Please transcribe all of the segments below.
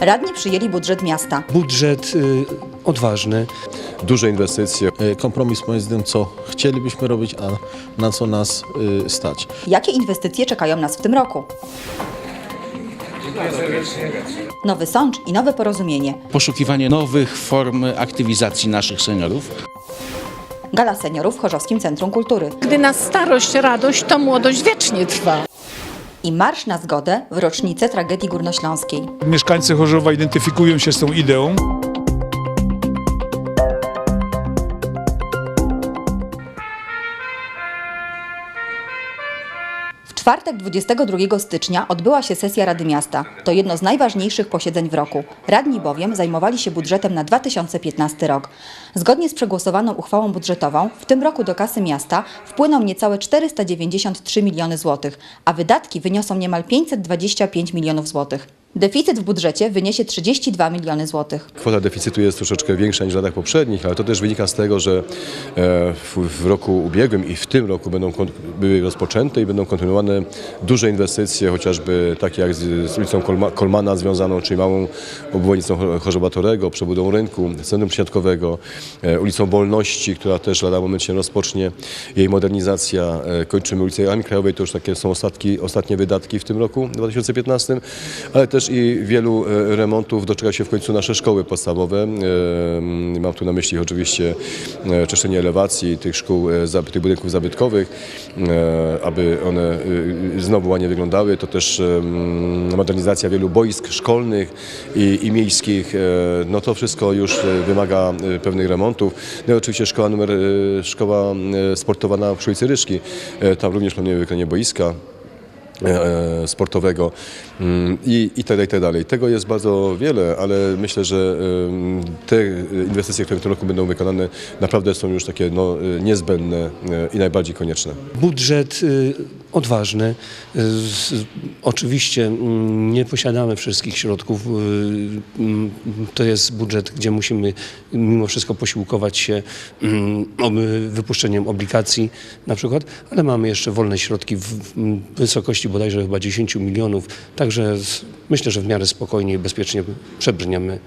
Radni przyjęli budżet miasta. Budżet y, odważny. duże inwestycje, e, kompromis pomiędzy tym, co chcielibyśmy robić, a na co nas y, stać. Jakie inwestycje czekają nas w tym roku? Nowy sącz i nowe porozumienie. poszukiwanie nowych form aktywizacji naszych seniorów. Gala seniorów w Chorzowskim Centrum Kultury. Gdy na starość radość, to młodość wiecznie trwa. I marsz na zgodę w rocznicę tragedii górnośląskiej. Mieszkańcy Chorzowa identyfikują się z tą ideą. Czwartek 22 stycznia odbyła się sesja Rady Miasta. To jedno z najważniejszych posiedzeń w roku. Radni bowiem zajmowali się budżetem na 2015 rok. Zgodnie z przegłosowaną uchwałą budżetową w tym roku do kasy miasta wpłyną niecałe 493 miliony złotych, a wydatki wyniosą niemal 525 milionów złotych. Deficyt w budżecie wyniesie 32 miliony złotych. Kwota deficytu jest troszeczkę większa niż w latach poprzednich, ale to też wynika z tego, że e, w, roku ubiegłym i w tym roku będą były rozpoczęte i będą kontynuowane duże inwestycje, chociażby takie jak z, ulicą Kolma, Kolmana związaną, czyli małą obwodnicą Cho- Chorzowa Torego, przebudową rynku, centrum przysiadkowego, e, ulicą Wolności, która też lada moment się rozpocznie, jej modernizacja. E, kończymy ulicę Armii Krajowej, to już takie są ostatki, ostatnie wydatki w tym roku, 2015, ale też i wielu e, remontów doczeka się w końcu nasze szkoły podstawowe. E, Mam tu na myśli oczywiście e, czyszczenie elewacji tych szkół, tych budynków zabytkowych, aby one znowu ładnie wyglądały. To też e, modernizacja wielu boisk szkolnych i, i miejskich. No to wszystko już wymaga pewnych remontów. No i oczywiście szkoła numer, szkoła sportowa na przy Ryszki. Tam również planujemy wykonanie boiska sportowego mm, i, i tak i tak dalej. Tego jest bardzo wiele, ale myślę, że em, te inwestycje, które w tym roku będą wykonane, naprawdę są już takie no, e, niezbędne e, i najbardziej konieczne. Budżet y, odważny. Y, Oczywiście mm, nie posiadamy wszystkich środków. y, mm, To jest budżet, gdzie musimy mimo wszystko posiłkować się mm, wypuszczeniem obligacji na przykład, ale mamy jeszcze wolne środki w wysokości bodajże chyba 10 milionów. Także myślę, że w miarę spokojnie i bezpiecznie przebrniemy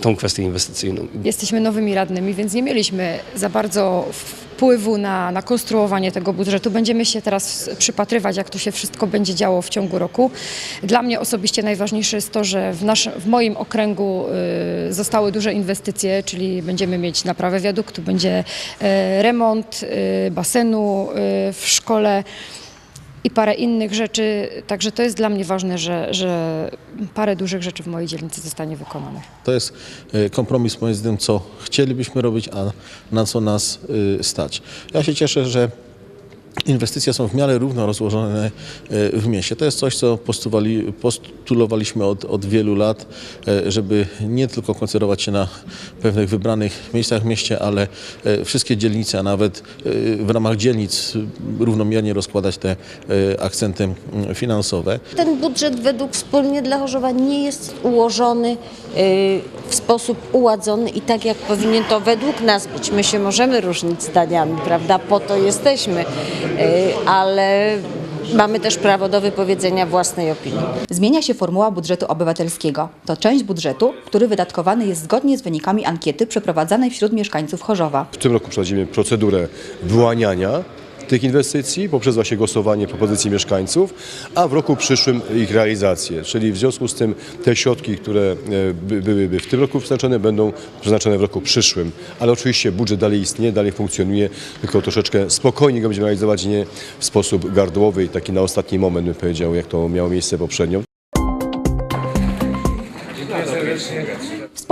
tą kwestię inwestycyjną. Jesteśmy nowymi radnymi, więc nie mieliśmy za bardzo wpływu na, na konstruowanie tego budżetu. Będziemy się teraz przypatrywać, jak to się wszystko będzie działo w ciągu roku. Dla mnie osobiście najważniejsze jest to, że w, w moim okręgu y, zostały duże inwestycje, czyli będziemy mieć naprawę wiaduktu, będzie y, remont y, basenu y, w szkole i parę innych rzeczy. Także to jest dla mnie ważne, że, że parę dużych rzeczy w mojej dzielnicy zostanie wykonanych. To jest e, kompromis pomiędzy tym, co chcielibyśmy robić, a na co nas y, stać. Ja się cieszę, że inwestycje są w miarę równo rozłożone e, w mieście. To jest coś, co postulowali, postulowaliśmy od, od wielu lat, e, żeby nie tylko koncentrować się na pewnych wybranych miejscach w mieście, ale e, wszystkie dzielnice, a nawet w ramach dzielnic równomiernie rozkładać te akcenty mm, finansowe. Ten budżet według Wspólnie dla Chorzowa nie jest ułożony y, w sposób uładzony i tak jak powinien to według nas być. My się możemy różnić zdaniami, prawda? Po to jesteśmy, y, ale mamy też prawo do wypowiedzenia własnej opinii. Zmienia się formuła budżetu obywatelskiego. To część budżetu, który wydatkowany jest zgodnie z wynikami ankiety przeprowadzanej wśród mieszkańców Chorzowa. W tym roku przeprowadzimy procedurę wyłaniania tych inwestycji poprzez właśnie głosowanie propozycji mieszkańców, a w roku przyszłym ich realizację. Czyli w związku z tym te środki, które e, by, byłyby w tym roku przeznaczone, będą przeznaczone w roku przyszłym. Ale oczywiście budżet dalej istnieje, dalej funkcjonuje, tylko troszeczkę spokojniej go będziemy realizować, nie w sposób gardłowy i taki na ostatni moment, bym powiedział, jak to miało miejsce poprzednio.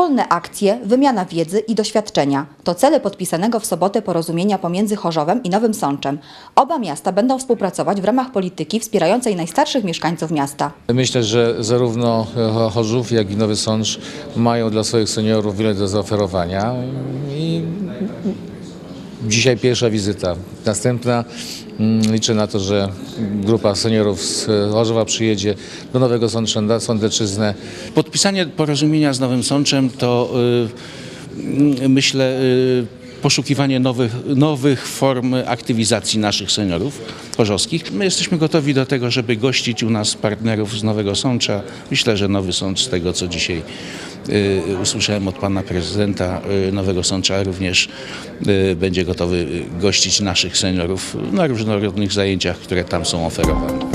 Wspólne akcje, wymiana wiedzy i doświadczenia to cele podpisanego w sobotę porozumienia pomiędzy Chorzowem i Nowym Sączem. Oba miasta będą współpracować w ramach polityki wspierającej najstarszych mieszkańców miasta. Myślę, że zarówno e, Chorzów, jak i Nowy Sącz mają dla swoich seniorów wiele do zaoferowania i dzisiaj pierwsza wizyta. Następna mm, liczę na to, że grupa seniorów z Chorzowa przyjedzie do Nowego Sączęda, Sądeczyznę. Podpisanie porozumienia z Nowym Sączem to y, y, myślę y, poszukiwanie nowych, nowych form aktywizacji naszych seniorów chorzowskich. My jesteśmy gotowi do tego, żeby gościć u nas partnerów z Nowego Sącza. Myślę, że Nowy Sącz z tego, co dzisiaj usłyszałem od pana prezydenta y, Nowego Sącza, również y, będzie gotowy y, gościć naszych seniorów na różnorodnych zajęciach, które tam są oferowane.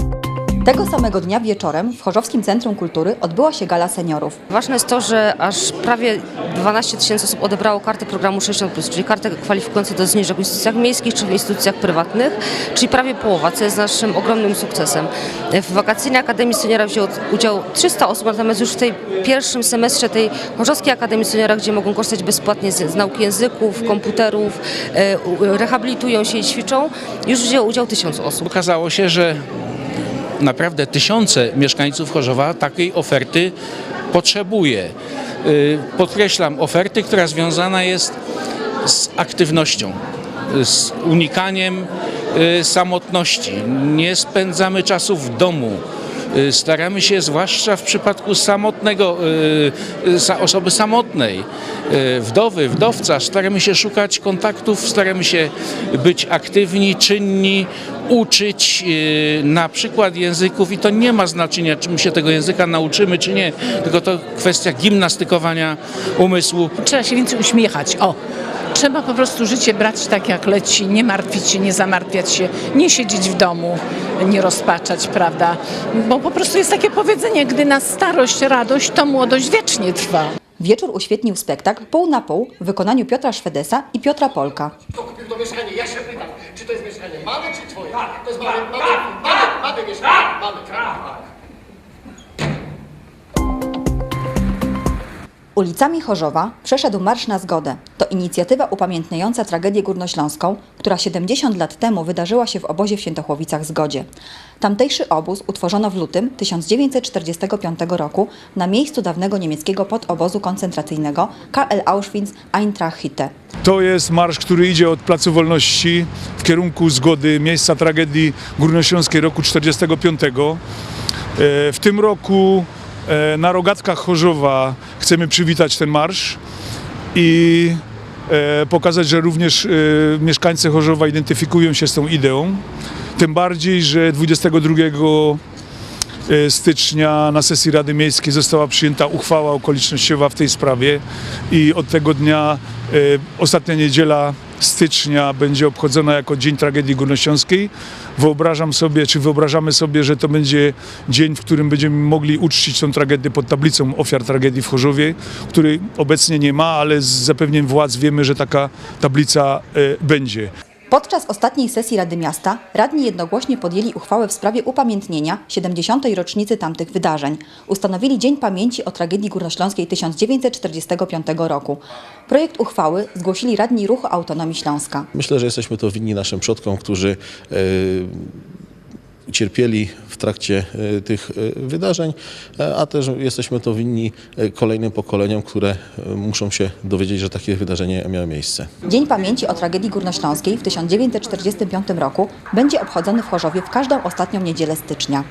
Tego samego dnia wieczorem w Chorzowskim Centrum Kultury odbyła się gala seniorów. Ważne jest to, że aż prawie 12 tysięcy osób odebrało kartę programu 60+, czyli kartę kwalifikującą do zniżek w instytucjach miejskich czy w instytucjach prywatnych, czyli prawie połowa, co jest naszym ogromnym sukcesem. W wakacyjnej Akademii Seniora wzięło udział 300 osób, natomiast już w tej pierwszym semestrze tej Chorzowskiej Akademii Seniora, gdzie mogą korzystać bezpłatnie z, z nauki języków, komputerów, e, rehabilitują się i ćwiczą, już wzięło udział tysiąc osób. Okazało się, że naprawdę tysiące mieszkańców Chorzowa takiej oferty potrzebuje. Y, Podkreślam, oferty, która związana jest z aktywnością, z unikaniem y, samotności. Nie spędzamy czasu w domu. Y, Staramy się, zwłaszcza w przypadku samotnego, y, y, osoby samotnej, wdowy, wdowca, staramy się szukać kontaktów, staramy się być aktywni, czynni, uczyć na przykład języków i to nie ma znaczenia, czy my się tego języka nauczymy, czy nie, tylko to kwestia gimnastykowania umysłu. Trzeba się więcej uśmiechać. O! Trzeba po prostu życie brać tak jak leci, nie martwić się, nie zamartwiać się, nie siedzieć w domu, nie rozpaczać, prawda? Bo po prostu jest takie powiedzenie, gdy na starość radość, to młodość wiecznie trwa. Wieczór uświetnił spektakl pół na pół w wykonaniu Piotra Szwedesa i Piotra Polka. Kto kupił to mieszkanie? Ja się pytam, czy to jest mieszkanie mamy czy twoje? To jest mamy, mamy, mamy, mamy mieszkanie, mamy, tak. Ulicami Chorzowa przeszedł Marsz na Zgodę. To inicjatywa upamiętniająca tragedię górnośląską, która 70 lat temu wydarzyła się w obozie w Świętochłowicach Zgodzie. Tamtejszy obóz utworzono w lutym 1945 roku na miejscu dawnego niemieckiego podobozu koncentracyjnego KL Auschwitz-Eintracht-Hitte. To jest marsz, który idzie od Placu Wolności w kierunku zgody miejsca tragedii górnośląskiej roku 45. E, W tym roku na rogatkach Chorzowa chcemy przywitać ten marsz i e, pokazać, że również e, mieszkańcy Chorzowa identyfikują się z tą ideą. Tym bardziej, że 22 e, stycznia na sesji Rady Miejskiej została przyjęta uchwała okolicznościowa w tej sprawie i od tego dnia e, ostatnia niedziela stycznia będzie obchodzona jako Dzień Tragedii Górnośląskiej. Wyobrażam sobie, czy wyobrażamy sobie, że to będzie dzień, w którym będziemy mogli uczcić tą tragedię pod tablicą ofiar tragedii w Chorzowie, której obecnie nie ma, ale z zapewnień władz wiemy, że taka tablica e, będzie. Podczas ostatniej sesji Rady Miasta radni jednogłośnie podjęli uchwałę w sprawie upamiętnienia 70. rocznicy tamtych wydarzeń. Ustanowili Dzień Pamięci o tragedii górnośląskiej 1945 roku. Projekt uchwały zgłosili radni Ruchu Autonomii Śląska. Myślę, że jesteśmy to winni naszym przodkom, którzy e, cierpieli w trakcie e, tych e, wydarzeń, e, a też jesteśmy to winni kolejnym pokoleniom, które muszą się dowiedzieć, że takie wydarzenie miało miejsce. Dzień Pamięci o tragedii górnośląskiej w 1945 roku będzie obchodzony w Chorzowie w każdą ostatnią niedzielę stycznia.